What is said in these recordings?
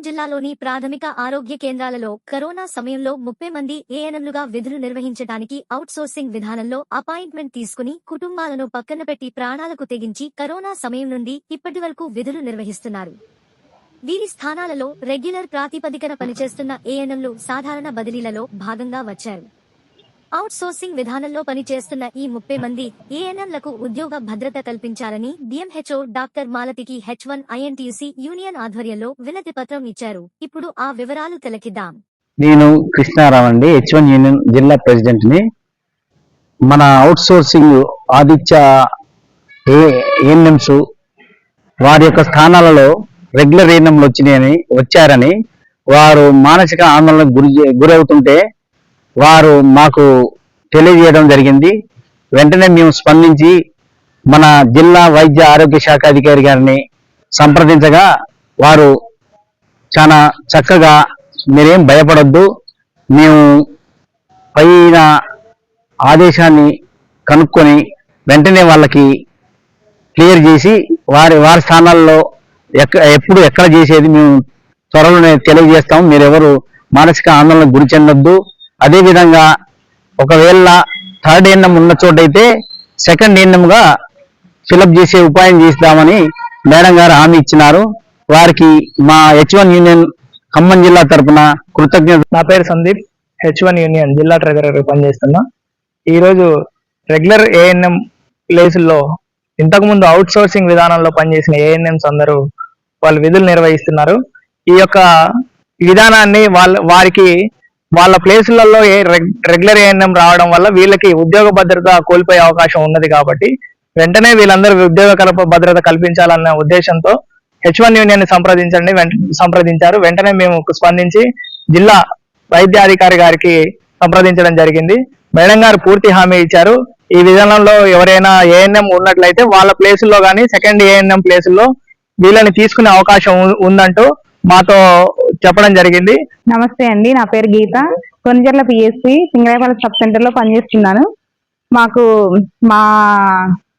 జిల్లాలోని ప్రాథమిక ఆరోగ్య కేంద్రాలలో కరోనా సమయంలో ముప్పై మంది ఏఎన్ఎంలుగా విధులు నిర్వహించడానికి అవుట్సోర్సింగ్ విధానంలో అపాయింట్మెంట్ తీసుకుని కుటుంబాలను పక్కన పెట్టి ప్రాణాలకు తెగించి కరోనా సమయం నుండి ఇప్పటి వరకు విధులు నిర్వహిస్తున్నారు. వీరి స్థానాలలో రెగ్యులర్ ప్రాతిపదికన పనిచేస్తున్న ఏఎన్ఎంలు సాధారణ బదిలీలలో భాగంగా వచ్చారు. అవుట్ సోర్సింగ్ విధానంలో పనిచేస్తున్న ఈ ముప్పై మంది ఏఎన్ఎంలకు ఉద్యోగ భద్రత కల్పించాలని డిఎంహెచ్ఓ డాక్టర్ మాలతికి హెచ్ వన్ ఐఎన్టీసీ యూనియన్ ఆధ్వర్యంలో వినతి పత్రం ఇచ్చారు. ఇప్పుడు ఆ వివరాలు తెలకిద్దాం. నేను కృష్ణారావు అండి హెచ్ వన్ యూనియన్ జిల్లా ప్రెసిడెంట్ని మన అవుట్ సోర్సింగ్ ఆదిత్య ఏఎన్ఎంస్ వారి యొక్క స్థానాలలో రెగ్యులర్ ఏఎన్ఎంలు వచ్చినాయని వచ్చారని వారు మానసిక ఆందోళనకు గురి గురవుతుంటే వారు మాకు తెలియజేయడం జరిగింది. వెంటనే మేము స్పందించి మన జిల్లా వైద్య ఆరోగ్య శాఖ అధికారి గారిని సంప్రదించగా వారు చాలా చక్కగా మీరేం భయపడొద్దు. మేము పైన ఆదేశాన్ని కనుక్కొని వెంటనే వాళ్ళకి క్లియర్ చేసి వారి వారి స్థానాల్లో ఎక్క ఎప్పుడు ఎక్కడ చేసేది మేము త్వరలోనే తెలియజేస్తాం. మీరెవరు మానసిక ఆందోళనకు గురి చెందొద్దు. అదేవిధంగా ఒకవేళ థర్డ్ ఎన్ఎం ఉన్న చోటైతే సెకండ్గా ఫిలప్ చేసే ఉపాయం చేస్తామని మేడం గారు హామీ ఇచ్చినారు. వారికి మా హెచ్ యూనియన్ ఖమ్మం జిల్లా తరఫున కృతజ్ఞత నా పేరు సందీప్. హెచ్ యూనియన్ జిల్లా ట్రెజరర్ పనిచేస్తున్నా. ఈరోజు రెగ్యులర్ ఏఎన్ఎం ప్లేసుల్లో ఇంతకుముందు అవుట్ సోర్సింగ్ విధానంలో పనిచేసిన ఏఎన్ఎంస్ అందరూ వాళ్ళు విధులు నిర్వహిస్తున్నారు. ఈ యొక్క విధానాన్ని వాళ్ళ వారికి వాళ్ళ ప్లేసులలో ఏ రెగ్యులర్ ఏఎన్ఎం రావడం వల్ల వీళ్ళకి ఉద్యోగ భద్రత కోల్పోయే అవకాశం ఉన్నది కాబట్టి వెంటనే వీళ్ళందరూ ఉద్యోగ కల్ప భద్రత కల్పించాలన్న ఉద్దేశంతో హెచ్ వన్ యూనియన్ సంప్రదించండి వెంట- సంప్రదించారు. వెంటనే మేము స్పందించి జిల్లా వైద్యాధికారి గారికి సంప్రదించడం జరిగింది. మేడం గారు పూర్తి హామీ ఇచ్చారు. ఈ విధానంలో ఎవరైనా ఏఎన్ఎం ఉన్నట్లయితే వాళ్ళ ప్లేసుల్లో కానీ సెకండ్ ఏఎన్ఎం ప్లేసుల్లో వీళ్ళని తీసుకునే అవకాశం ఉందంటూ మాతో చెప్పడం జరిగింది. నమస్తే అండి నా పేరు గీత. కొనిజర్ల పిఎస్సి సింగరాయపాలెం సబ్ సెంటర్లో పనిచేస్తున్నాను. మాకు మా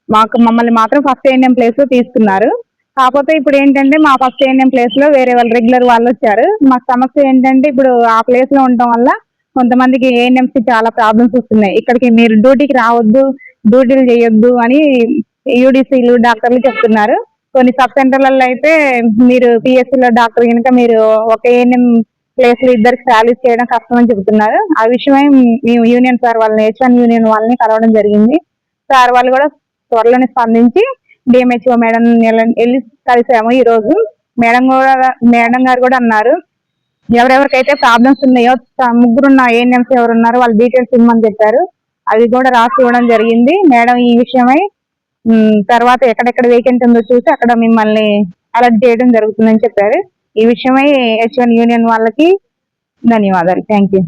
మాకు మమ్మల్ని మాత్రం ఫస్ట్ ఏఎన్ఎం ప్లేస్లో తీసుకున్నారు. కాకపోతే ఇప్పుడు ఏంటంటే మా ఫస్ట్ ఏఎన్ఎం ప్లేస్లో వేరే వాళ్ళు రెగ్యులర్ వాళ్ళు వచ్చారు. మాకు సమస్య ఏంటంటే ఇప్పుడు ఆ ప్లేస్లో ఉండటం వల్ల కొంతమందికి ఏఎన్ఎంస్ చాలా ప్రాబ్లమ్స్ వస్తున్నాయి. ఇక్కడికి మీరు డ్యూటీకి రావద్దు డ్యూటీలు చేయొద్దు అని యూడిసిలు డాక్టర్లు చెప్తున్నారు. కొన్ని సబ్ సెంటర్లలో అయితే మీరు PSC లో డాక్టర్ కనుక మీరు ఒక ఏఎన్ఎం ప్లేస్లో ఇద్దరికి శాలరీస్ చేయడం కష్టం అని చెబుతున్నారు. ఆ విషయమై మేము యూనియన్ సార్ వాళ్ళని హెచ్ వన్ యూనియన్ వాళ్ళని కలవడం జరిగింది. సార్ వాళ్ళు కూడా త్వరలోనే స్పందించి డిఎంహెచ్ఓ మేడం వెళ్ళి కలిసాము ఈ రోజు మేడం కూడా మేడం గారు కూడా అన్నారు. ఎవరెవరికైతే ప్రాబ్లమ్స్ ఉన్నాయో త- ముగ్గురున్న ఏఎన్ఎంస్ ఎవరున్నారో వాళ్ళ డీటెయిల్స్ ఇవ్వమని చెప్పారు. అవి కూడా రాసి ఇవ్వడం జరిగింది. మేడం ఈ విషయమై తర్వాత ఎక్కడెక్కడ వేకెంట్ ఉందో చూసి అక్కడ మిమ్మల్ని అలర్ట్ చేయడం జరుగుతుందని చెప్పారు. ఈ విషయమై హెచ్ వన్ యూనియన్ వాళ్ళకి ధన్యవాదాలు. Thank you